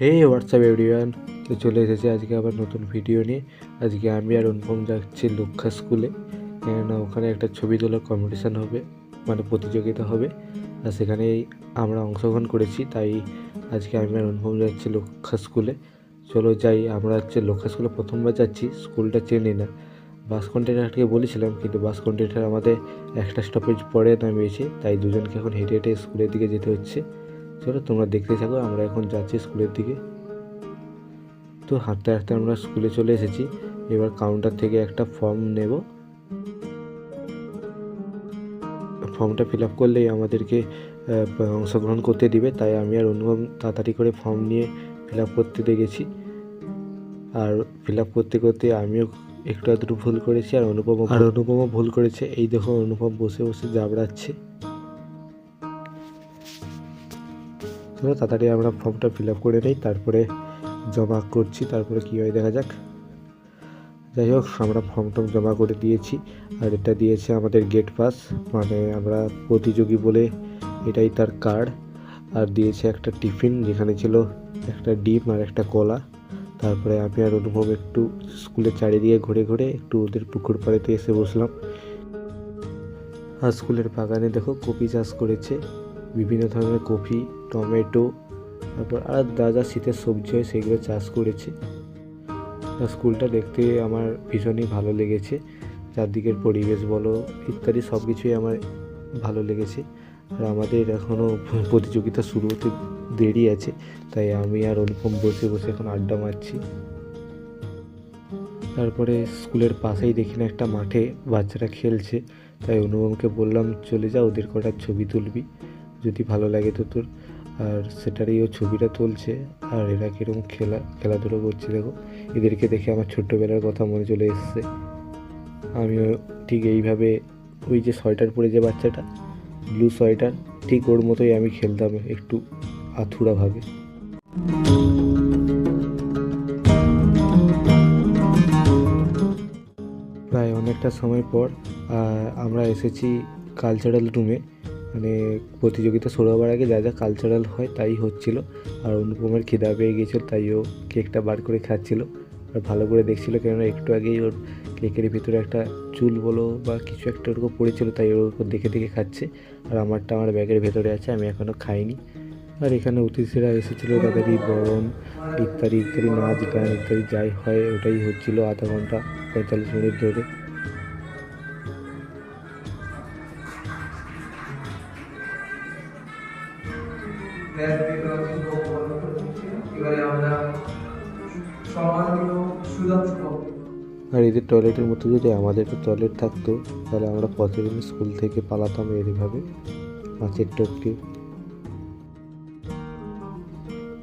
হে WhatsApp everyone তো চলে এসেছে আজকে আবার নতুন ভিডিও নিয়ে। আজকে আমি আর অনুপম যাচ্ছি লক্ষা স্কুলে কেননা ওখানে একটা ছবি তোলার কম্পিটিশান হবে মানে প্রতিযোগিতা হবে। আর সেখানেই আমরা অংশগ্রহণ করেছি, তাই আজকে আমি আর অনুপম যাচ্ছি লক্ষা স্কুলে চলো যাই, আমরা হচ্ছে লক্ষা স্কুলে প্রথমবার যাচ্ছি স্কুলটা চেনি না। বাস কন্ট্রাক্টরকে বলেছিলাম, কিন্তু বাস কন্ট্রাক্টর আমাদের একটা স্টপেজ পরে নামিয়েছে, তাই দুজনকে এখন হেঁটে হেঁটে স্কুলের দিকে যেতে হচ্ছে। চলো তোমরা দেখতে থাকো আমরা এখন যাচ্ছি স্কুলের দিকে। তো হাঁটতে হাঁটতে আমরা স্কুলে চলে এসেছি। এবার কাউন্টার থেকে একটা ফর্ম নেব। ফর্মটা ফিল আপ করলেই আমাদেরকে অংশগ্রহণ করতে দিবে। তাই আমি আর অনুভব তাড়াতাড়ি করে ফর্ম নিয়ে ফিল আপ করতে দেখেছি আর ফিল আপ করতে করতে আমিও একটু আধটু ভুল করেছি আর অনুপম আর অনুপমও ভুল করেছে। এই দেখো অনুপম বসে বসে জাবড়াচ্ছে। চলো তাড়াতাড়ি আমরা ফর্মটা ফিল আপ করে নিই, তারপরে জমা করছি, তারপরে কী হয় দেখা যাক। যাই হোক, আমরা ফর্ম টর্ম জমা করে দিয়েছি, আর এটা দিয়েছে আমাদের গেট পাস মানে আমরা প্রতিযোগী বলে এটাই তার কার্ড। আর দিয়েছে একটা টিফিন, যেখানে ছিল একটা ডিম আর একটা কলা। তারপরে আমি আর অনুভব একটু স্কুলের চারিদিকে ঘুরে ঘুরে একটু ওদের পুকুর পাড়েতে এসে বসলাম। আর স্কুলের বাগানে দেখো কপি চাষ করেছে। বিভিন্ন ধরনের কপি টমেটো, তারপর আর যা যা শীতের সবজি হয় সেগুলো চাষ করেছে। স্কুলটা দেখতে আমার ভীষণই ভালো লেগেছে। চারদিকের পরিবেশ বলো, ইত্যাদি সব কিছুই আমার ভালো লেগেছে। আর আমাদের এখনও প্রতিযোগিতা শুরু হতে দেরি আছে, তাই আমি আর অনুপম বসে বসে এখন আড্ডা মারছি। তারপরে স্কুলের পাশেই দেখি না একটা মাঠে বাচ্চারা খেলছে, তাই অনুপমকে বললাম, চলে যা, ওদের কটার ছবি তুলবি। যদি ভালো লাগে তো তোর, আর সেটারই ও ছবিটা তুলছে, আর এরা কীরকম খেলা, খেলাধুলো করছে দেখো। এদেরকে দেখে আমার ছোট্টবেলার কথা মনে চলে এসছে। আমিও ঠিক এইভাবে ওই যে সোয়েটার পরে যে বাচ্চাটা ব্লু সোয়েটার, ঠিক ওর মতোই আমি খেলতাম একটু আথুরাভাবে প্রায় অনেকটা সময় পর আমরা এসেছি কালচারাল রুমে মানে প্রতিযোগিতা শুরু হওয়ার আগে যা যা কালচারাল হয় তাই হচ্ছিল। আর অনুপমের খিদা পেয়ে গিয়েছিল, তাই ও কেকটা বার করে খাচ্ছিল। আর ভালো করে দেখছিল কেননা একটু আগেই ওর কেকের ভিতরে একটা চুল বলো বা কিছু একটা ওরকম পড়েছিল, তাই ওর উপর দেখে দেখে খাচ্ছে। আর আমারটা আমার ব্যাগের ভেতরে আছে, আমি এখনও খাইনি। আর এখানে অতিথিরা এসেছিল, তাদেরই বরণ, ইত্যাদি ইত্যাদি, নাচ, গান ইত্যাদি যাই হয়, ওটাই হচ্ছিল আধা ঘণ্টা, পঁয়তাল্লিশ মিনিট ধরে। আর এদের টয়লেটের মতো যদি আমাদের টয়লেট থাকতো, তাহলে আমরা প্রতিদিন স্কুল থেকে পালাতাম এইভাবে, মাছের টপকে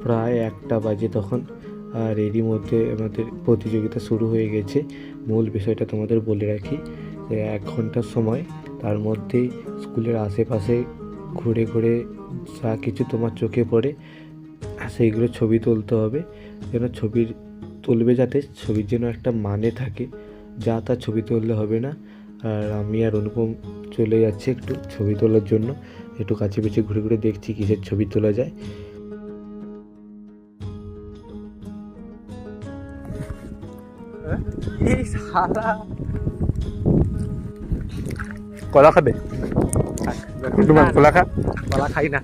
প্রায় একটা বাজে তখন আর এরই মধ্যে আমাদের প্রতিযোগিতা শুরু হয়ে গেছে। মূল বিষয়টা তোমাদের বলে রাখি যে এক ঘণ্টার সময়, তার মধ্যেই স্কুলের আশেপাশে ঘুরে ঘুরে যা কিছু তোমার চোখে পড়ে সেইগুলো ছবি তুলতে হবে। যেন ছবির তুলবে যাতে ছবির যেন একটা মানে থাকে যা তা ছবি তুললে হবে না। আর আমি আর অনুপম চলে যাচ্ছি একটু ছবি তোলার জন্য। একটু কাছে পিছে ঘুরে ঘুরে দেখছি কিসের ছবি তোলা যায়। এই সারা কলা খাবে? তোমার কলা খা কলা খাই না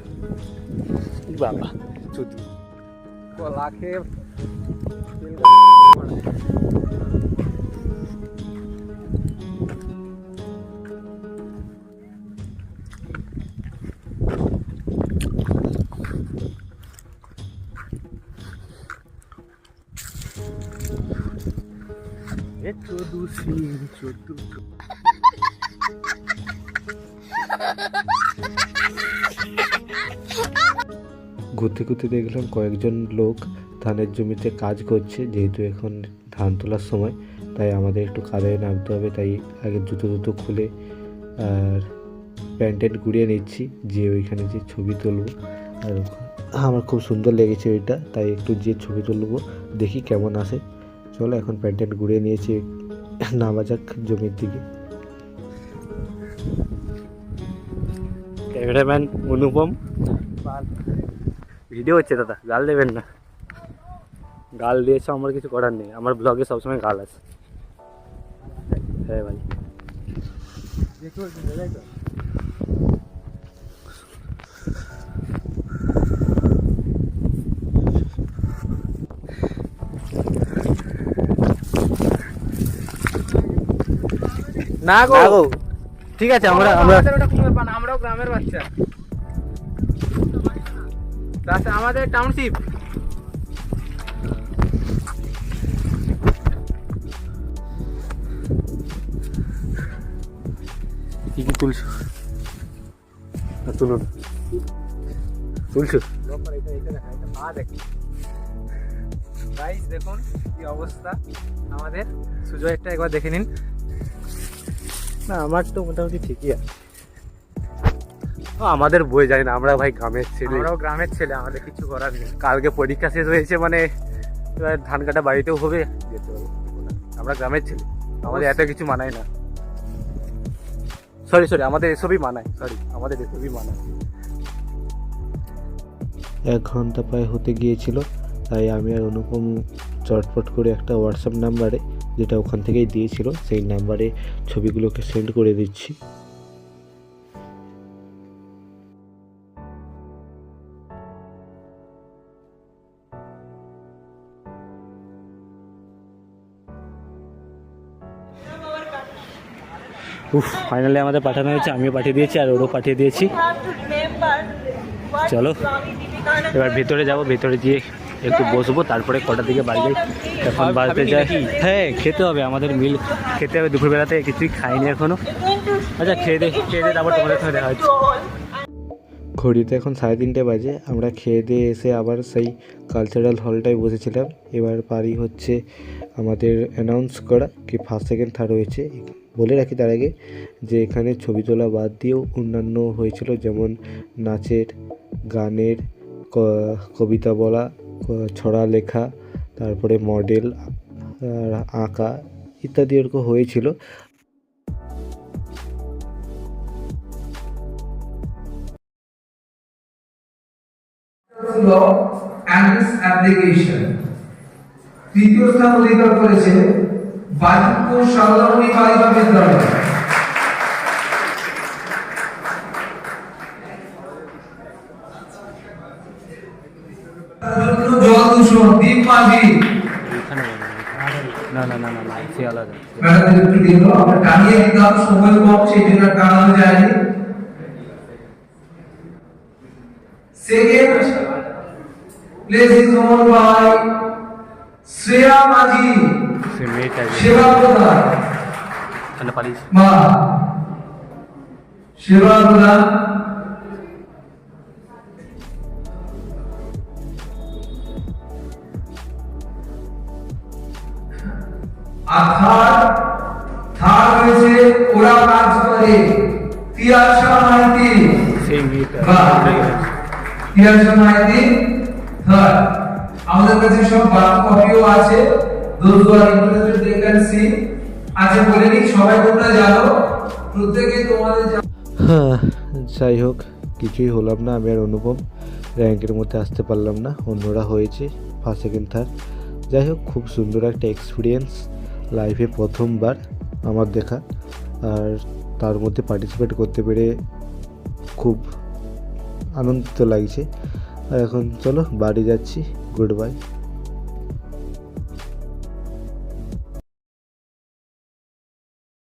বাবা চুদি কলা খেয়ে এ চোদু সিং চোদু ঘুরতে ঘুরতে দেখলাম কয়েকজন লোক ধানের জমিতে কাজ করছে, যেহেতু এখন ধান তোলার সময়, তাই আমাদের একটু কাদায় নামতে হবে, তাই আগে জুতো জুতো খুলে, আর প্যান্ট ট্যান্ট গুড়িয়ে নিচ্ছি, যে ওইখানে যে ছবি তুলবো। আর আমার খুব সুন্দর লেগেছে ওইটা তাই একটু যে ছবি তুলবো, দেখি কেমন আসে। চলো এখন প্যান্ট ট্যান্ট গুড়িয়ে নিয়েছি, নামা যাক জমির দিকে। ক্যামেরাম্যান অনুপম ভিডিও হচ্ছে দাদা গাল দেবেন না গাল দিয়েছে আমার কিছু করার নেই আমার ব্লগে সবসময় গাল আছে হ্যাঁ ভাই না গো ঠিক আছে আমরা আমরা আমরাও গ্রামের বাচ্চা। তাছাড়া আমাদের টাউনশিপ কি কি তুলছো? না, তুলুন তুলছো? দেখুন কি অবস্থা আমাদের। সুজয়েরটা একবার দেখে নিন। না আমার তো মোটামুটি ঠিকই আছে। আমাদের বই যায় না আমরা ভাই গ্রামের ছেলে। আমরাও গ্রামের ছেলে আমাদের কিছু করার নেই। কালকে পরীক্ষা শেষ হয়েছে মানে এবার ধান কাটা বাড়িতেও হবে যেতে হবে। আমরা গ্রামের ছেলে আমাদের এত কিছু মানায় না। সরি সরি আমাদের এসবই মানায় সরি আমাদের এসবই মানায়। এক ঘণ্টা প্রায় হতে গিয়েছিল তাই আমি আর অনুপম চটপট করে একটা হোয়াটসঅ্যাপ নাম্বারে যেটা ওখান থেকেই দিয়েছিল সেই নাম্বারে ছবিগুলোকে সেন্ড করে দিচ্ছি। উফ ফাইনালি আমাদের পাঠানো হয়েছে আমিও পাঠিয়ে দিয়েছি আর ওরও পাঠিয়ে দিয়েছি। চলো এবার ভেতরে যাব ভেতরে গিয়ে একটু বসবো তারপরে কটার দিকে বাড়ি যাই। এখন বাড়িতে যাই। হ্যাঁ খেতে হবে আমাদের মিল খেতে হবে। দুপুরবেলাতে কিছুই খাইনি এখনও। আচ্ছা খেয়ে দে খেয়ে দে তারপর তোমাদের সঙ্গে দেখা হচ্ছে। ঘড়িতে এখন সাড়ে তিনটে বাজে। আমরা খেয়ে দিয়ে এসে আবার সেই কালচারাল হলটায় বসেছিলাম। এবার পারি হচ্ছে আমাদের অ্যানাউন্স করা কি ফার্স্ট সেকেন্ড থার্ড হয়েছে। বলে রাখি তার আগে যে এখানে ছবি তোলা বাদ দিয়েও অন্যান্য হয়েছিল যেমন নাচের গানের কবিতা বলা ছড়া লেখা, তারপরে মডেল আঁকা ইত্যাদি এরকম হয়েছিল। তৃতীয় স্থান অধিকার করেছে সারদামণি বালিকা বিদ্যালয় জল দূষণ দ্বীপ মাঝি এখানে না না না না না সে আলাদা ম্যাডাম একটু দিল আমরা টানিয়ে দিতাম সময় কম সেই জন্য টানানো যায়নি আর থার্ড থার্ড হয়েছে ওরা কাজ করে। তিয়াশা মাইতি তিয়াশা মাইতি থার্ড আমাদের কাছে সব বাদ কপিও আছে। Those who are interested they can see আচ্ছা বলে নিই সবাই তোমরা জানো প্রত্যেকে তোমাদের হ্যাঁ যাই হোক কিছুই হলাম না আমি আর অনুপম। র্যাঙ্কের মধ্যে আসতে পারলাম না অন্যরা হয়েছে ফার্স্ট সেকেন্ড থার্ড যাই হোক খুব সুন্দর একটা এক্সপিরিয়েন্স লাইফে প্রথমবার আমার দেখা আর তার মধ্যে পার্টিসিপেট করতে পেরে খুব আনন্দিত লাগছে। আর এখন চলো বাড়ি যাচ্ছি। Good bye